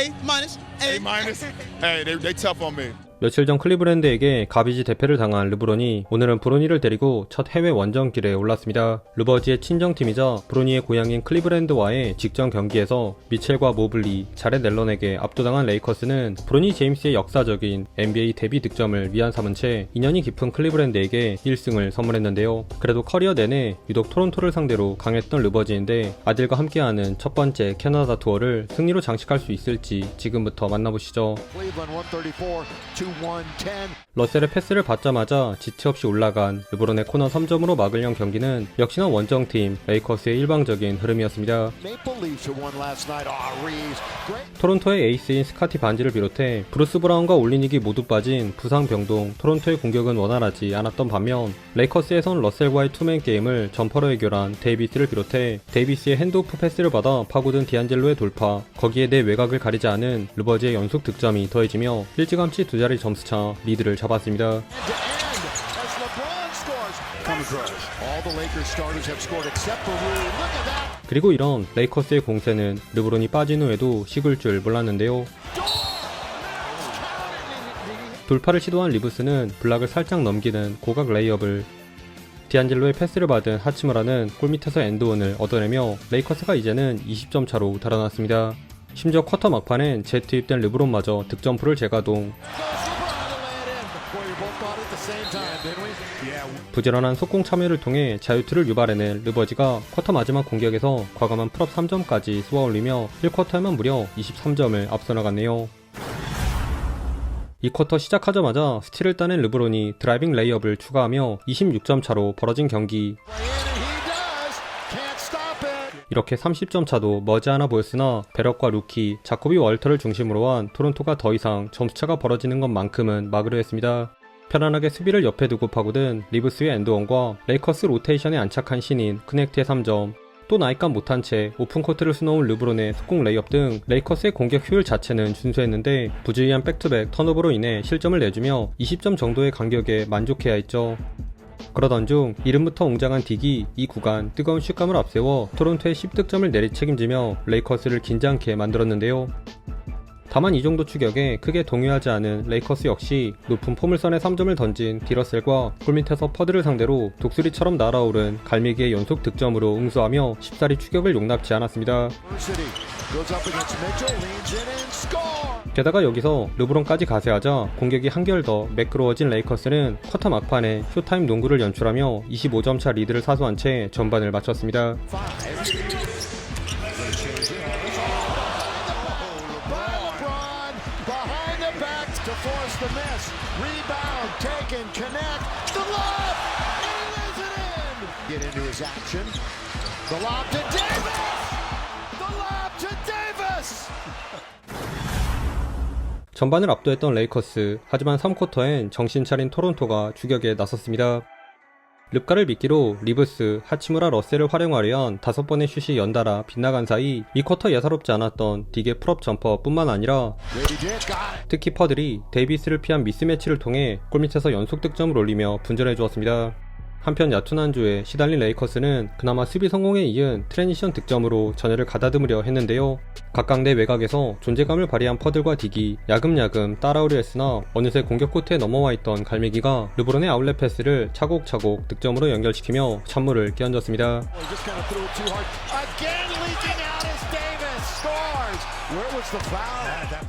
A minus. A minus. hey, they they tough on me. 며칠 전 클리브랜드에게 가비지 대패를 당한 르브론이 오늘은 브로니를 데리고 첫 해외 원정 길에 올랐습니다. 르버지의 친정팀이자 브로니의 고향인 클리브랜드와의 직전 경기에서 미첼과 모블리, 자렛 앨런에게 압도당한 레이커스는 브로니 제임스의 역사적인 NBA 데뷔 득점을 위안 삼은 채 인연이 깊은 클리브랜드에게 1승을 선물했는데요. 그래도 커리어 내내 유독 토론토를 상대로 강했던 르버지인데 아들과 함께하는 첫 번째 캐나다 투어를 승리로 장식할 수 있을지 지금부터 만나보시죠. Cleveland 134 to 110. 러셀의 패스를 받자마자 지체 없이 올라간 르브론의 코너 3점으로 막으려는 경기는 역시나 원정팀 레이커스의 일방적인 흐름이었습니다. Ah. 토론토의 에이스인 스카티 반지를 비롯해 브루스 브라운과 올리닉이 모두 빠진 부상 병동 토론토의 공격은 원활하지 않았던 반면 레이커스에선 러셀과의 투맨 게임을 점퍼로 해결한 데이비스를 비롯해 데이비스의 핸드오프 패스를 받아 파고든 디안젤로의 돌파 거기에 내 외곽을 가리지 않은 르버지의 연속 득점이 더해지며 일찌감치 두 자리 점수차 리드를 잡았습니다. 그리고 이런 레이커스의 공세는 르브론이 빠진 후에도 식을 줄 몰랐는데요. 돌파를 시도한 리브스는 블락을 살짝 넘기는 고각 레이업을 디안젤로의 패스를 받은 하치무라는 골밑에서 엔드원을 얻어내며 레이커스가 이제는 20점 차로 달아났습니다. 심지어 쿼터 막판엔 재투입된 르브론마저 we? Yeah. 부지런한 속공 참여를 통해 자유투를 유발해낸 르버지가 쿼터 마지막 공격에서 과감한 풀업 3점까지 쏘아올리며 1쿼터에만 무려 23점을 앞서 나갔네요. 이 쿼터 시작하자마자 스틸을 따낸 르브론이 드라이빙 레이업을 추가하며 26점 차로 벌어진 경기 이렇게 30점 차도 머지않아 보였으나 베럭과 루키, 자코비 월터를 중심으로 한 토론토가 더 이상 점수차가 벌어지는 것만큼은 막으려 했습니다. 편안하게 수비를 옆에 두고 파고든 리브스의 엔드원과 레이커스 로테이션에 안착한 신인 크넥트의 3점 또 나이값 못한 채 오픈 코트를 수놓은 르브론의 속공 레이업 등 레이커스의 공격 효율 자체는 준수했는데 부주의한 백투백 턴오버로 인해 실점을 내주며 20점 정도의 간격에 만족해야 했죠. 그러던 중 이름부터 웅장한 딕이 이 구간 뜨거운 슛감을 앞세워 토론토의 10득점을 내리 책임지며 레이커스를 긴장케 만들었는데요. 다만 이 정도 추격에 크게 동요하지 않은 레이커스 역시 높은 포물선에 3점을 던진 디러셀과 골밑에서 퍼드를 상대로 독수리처럼 날아오른 갈미기의 연속 득점으로 응수하며 쉽사리 추격을 용납지 않았습니다. 게다가 여기서 르브론까지 가세하자 공격이 한결 더 매끄러워진 레이커스는 쿼터 막판에 쇼타임 농구를 연출하며 25점 차 리드를 사수한 채 전반을 마쳤습니다. 전반을 압도했던 레이커스 하지만 3쿼터엔 정신 차린 토론토가 추격에 나섰습니다. 릅가를 미끼로 리브스, 하치무라 러셀을 활용하려 한 다섯 번의 슛이 연달아 빗나간 사이 이 쿼터 예사롭지 않았던 딕의 풀업 점퍼뿐만 아니라. 특히 퍼들이 데이비스를 피한 미스매치를 통해 골밑에서 연속 득점을 올리며 분전해 주었습니다. 한편 얕은 한 주에 시달린 레이커스는 그나마 수비 성공에 이은 트랜지션 득점으로 전열을 가다듬으려 했는데요. 각각 내 외곽에서 존재감을 발휘한 퍼들과 딕이 야금야금 따라오려 했으나 어느새 공격 코트에 넘어와 있던 갈매기가 르브론의 아울렛 패스를 차곡차곡 득점으로 연결시키며 찬물을 끼얹었습니다.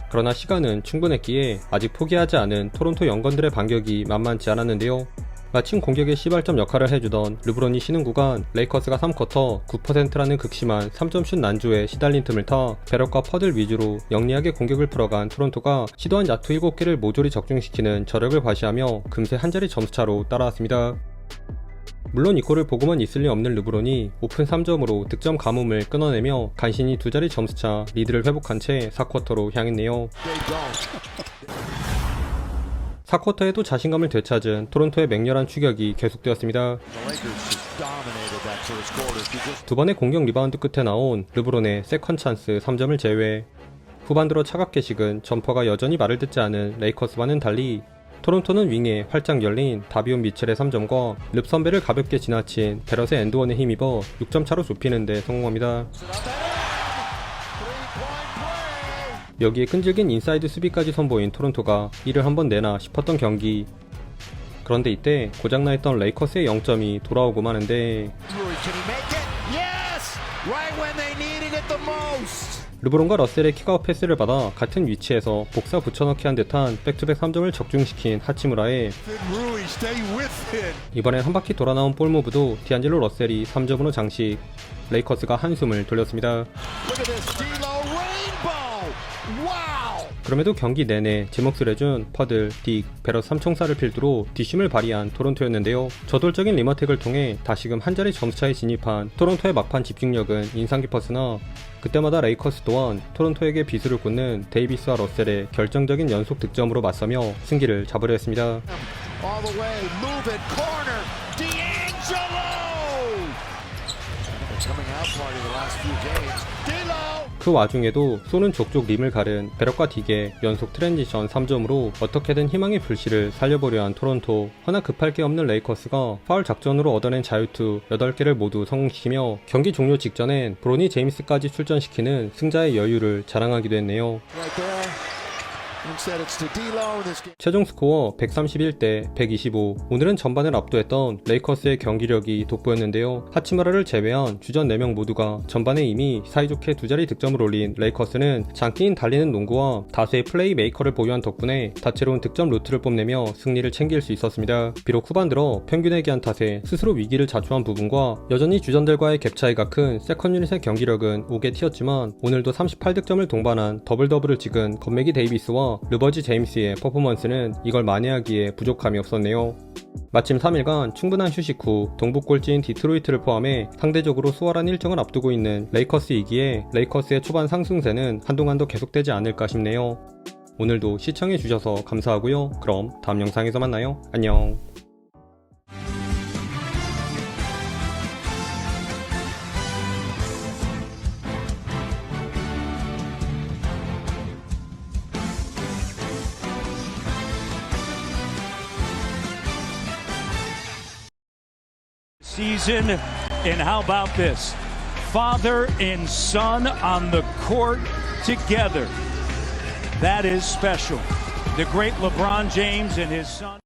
그러나 시간은 충분했기에 아직 포기하지 않은 토론토 연건들의 반격이 만만치 않았는데요. 마침 공격의 시발점 역할을 해주던 르브론이 쉬는 구간 레이커스가 3쿼터 9%라는 극심한 3점슛 난조에 시달린 틈을 타 베럭과 퍼들 위주로 영리하게 공격을 풀어간 토론토가 시도한 야투 7개를 모조리 적중시키는 저력을 과시하며 금세 한 자리 점수차로 따라왔습니다. 물론 이 골을 보고만 있을 리 없는 르브론이 오픈 3점으로 득점 가뭄을 끊어내며 간신히 두 자리 점수차 리드를 회복한 채 4쿼터로 향했네요. They don't. 4쿼터에도 자신감을 되찾은 토론토의 맹렬한 추격이 계속되었습니다. 두 번의 공격 리바운드 끝에 나온 르브론의 세컨 찬스 3점을 제외 후반 들어 차갑게 식은 점퍼가 여전히 말을 듣지 않은 레이커스와는 달리 토론토는 윙에 활짝 열린 다비온 미첼의 3점과 릅 선배를 가볍게 지나친 베럿의 엔드원에 힘입어 6점 차로 좁히는 데 성공합니다. 여기에 끈질긴 인사이드 수비까지 선보인 토론토가 이를 한번 내나 싶었던 경기. 그런데 이때 고장나 있던 레이커스의 0점이 돌아오고 마는데. 르브론과 러셀의 킥아웃 패스를 받아 같은 위치에서 복사 붙여넣기 한 듯한 백투백 3점을 적중시킨 it. 이번엔 한 바퀴 돌아 나온 볼 무브도 디안젤로 러셀이 3점으로 장식. 레이커스가 한숨을 돌렸습니다. 그럼에도 경기 내내 제 몫을 해준 퍼들, 딕, 베럿 삼총사를 필두로 뒷심을 발휘한 토론토였는데요. 저돌적인 리머텍을 통해 다시금 한 자리 점수차에 진입한 토론토의 막판 집중력은 인상 깊었으나 그때마다 레이커스 또한 토론토에게 비수를 꽂는 데이비스와 러셀의 결정적인 연속 득점으로 맞서며 승기를 잡으려 했습니다. 그 와중에도 쏘는 족족 림을 가른 베럭과 딕의 연속 트랜지션 3점으로 어떻게든 희망의 불씨를 살려보려 한 토론토. 허나 급할 게 없는 레이커스가 파울 작전으로 얻어낸 자유투 8개를 모두 성공시키며 경기 종료 직전엔 브로니 제임스까지 출전시키는 승자의 여유를 자랑하기도 했네요. Right 최종 스코어 131대 125. 오늘은 전반을 압도했던 레이커스의 경기력이 돋보였는데요. 하치마라를 제외한 주전 4명 모두가 전반에 이미 사이좋게 두 자리 득점을 올린 레이커스는 장기인 달리는 농구와 다수의 플레이 메이커를 보유한 덕분에 다채로운 득점 루트를 뽐내며 승리를 챙길 수 있었습니다. 비록 후반 들어 평균에 기한 탓에 스스로 위기를 자초한 부분과 여전히 주전들과의 갭 차이가 큰 세컨 유닛의 경기력은 오게 튀었지만 오늘도 38득점을 동반한 더블 더블을 찍은 건메기 데이비스와 르버지 제임스의 퍼포먼스는 이걸 만회하기에 부족함이 없었네요. 마침 3일간 충분한 휴식 후 꼴찌인 디트로이트를 포함해 상대적으로 수월한 일정을 앞두고 있는 레이커스이기에 레이커스의 초반 상승세는 한동안 더 계속되지 않을까 싶네요. 오늘도 시청해주셔서 감사하고요. 그럼 다음 영상에서 만나요. 안녕. Season. And how about this? Father and son on the court together. That is special. The great LeBron James and his son.